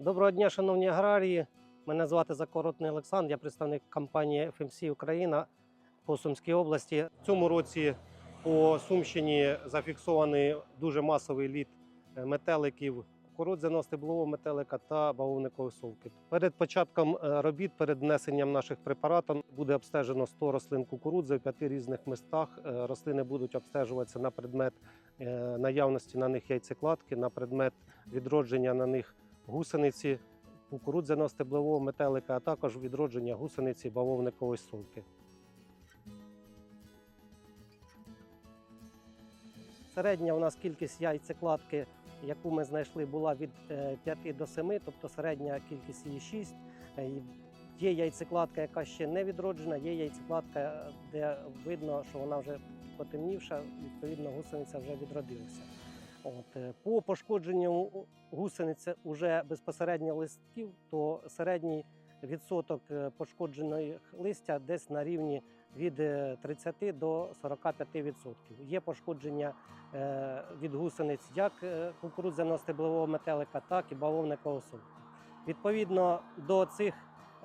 Доброго дня, шановні аграрії. Мене звати Закоротний Олександр, я представник компанії FMC Україна по Сумській області. В цьому році по Сумщині зафіксований дуже масовий літ е, метеликів кукурудзяного стеблового метелика та бавовникової совки. Перед початком е, робіт, перед внесенням наших препаратів буде обстежено 100 рослин кукурудзи в п'яти різних містах. Е, Рослини будуть обстежуватися на предмет наявності на них яйцекладки, на предмет відродження на них гусениці кукурудзяного стеблового метелика, а також відродження гусениці бавовникової совки. Середня у нас кількість яйцекладки, яку ми знайшли, була від е, 5 до 7, тобто середня кількість її 6. Е, Є яйцекладка, яка ще не відроджена, є яйцекладка, де видно, що вона вже потемнівша, відповідно, гусениця вже відродилася. От, е, по пошкодженню гусениці уже безпосередньо листків, то середній відсоток е, пошкоджених листя десь на рівні від е, 30 до 45%. Є пошкодження е, від гусениць як е, кукурудзяного стеблового метелика, так і бавовникового сумку. Відповідно до цих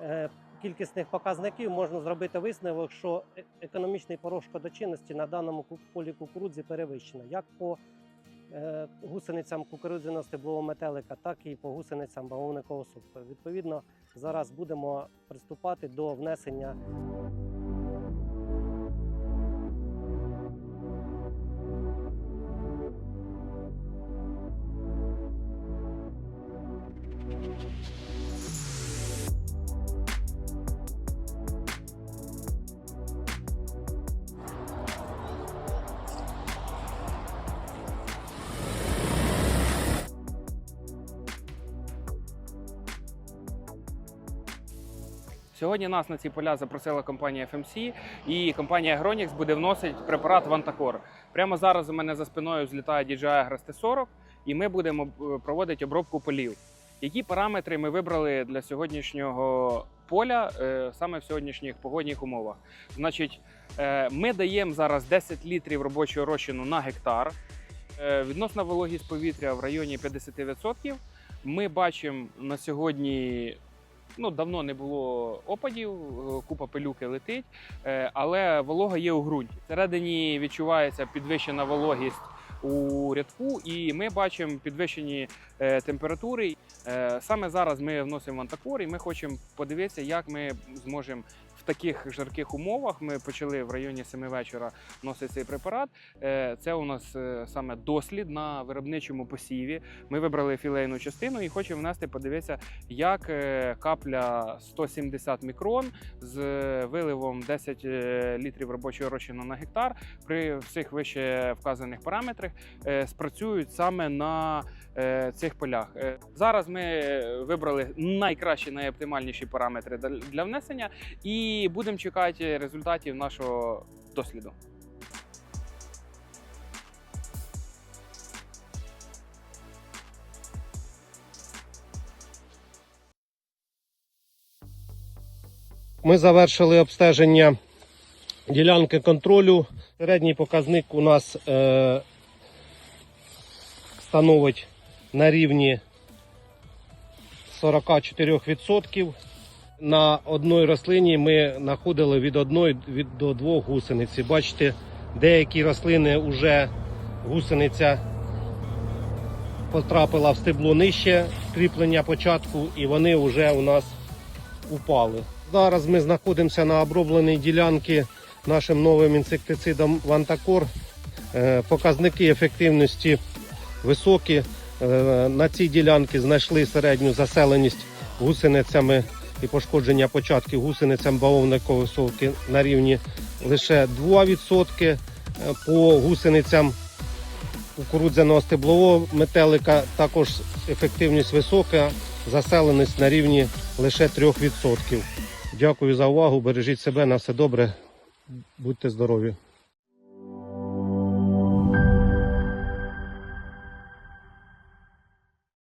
е, кількісних показників можна зробити висновок, що е- економічний порог шкодочинності на даному полі кукурудзи перевищено як по е, гусеницям кукурудзяного стеблового метелика, так і по гусеницям бавовникового супу. Відповідно, зараз будемо приступати до внесення Сьогодні нас на ці поля запросила компанія FMC, і компанія Agronix буде вносити препарат Вантакор. Прямо зараз у мене за спиною злітає DJI Agras T40, і ми будемо е, проводити обробку полів. Які параметри ми вибрали для сьогоднішнього поля е, саме в сьогоднішніх погодних умовах? Значить, е, ми даємо зараз 10 літрів робочого розчину на гектар. Відносна вологість повітря в районі 50%. Ми бачимо на сьогодні ну, давно не було опадів, е, купа пилюки летить, е, але волога є у ґрунті. Всередині відчувається підвищена вологість у рядку, і ми бачимо підвищені е, температури. Саме зараз ми вносимо антакор, і ми хочемо подивитися, як ми зможемо. Таких жарких умовах ми почали в районі 7 вечора вносити цей препарат. Е, Це у нас е, саме дослід на виробничому посіві. Ми вибрали філейну частину і хочемо внести, подивитися, як е, капля 170 мікрон з виливом 10 е, літрів робочого розчину на гектар при всіх вище вказаних параметрах спрацюють саме на цих полях. Зараз ми вибрали найкращі, найоптимальніші параметри для- для внесення і будемо чекати результатів нашого досліду. Ми завершили обстеження ділянки контролю. Середній показник у нас е, становить на рівні 44%. На одній рослині ми знаходили від одної від до двох гусениці. Бачите, деякі рослини вже гусениця потрапила в стебло нижче кріплення початку, і вони вже у нас упали. Зараз ми знаходимося на обробленій ділянці нашим новим інсектицидом Вантакор. Е, Показники ефективності високі. Е, На цій ділянці знайшли середню заселеність гусеницями і пошкодження початків гусеницям бавовникової совки на рівні лише 2%. Е, По гусеницям кукурудзяного стеблового метелика також ефективність висока, заселеність на рівні лише 3%. Дякую за увагу. Бережіть себе на все добре. Будьте здорові.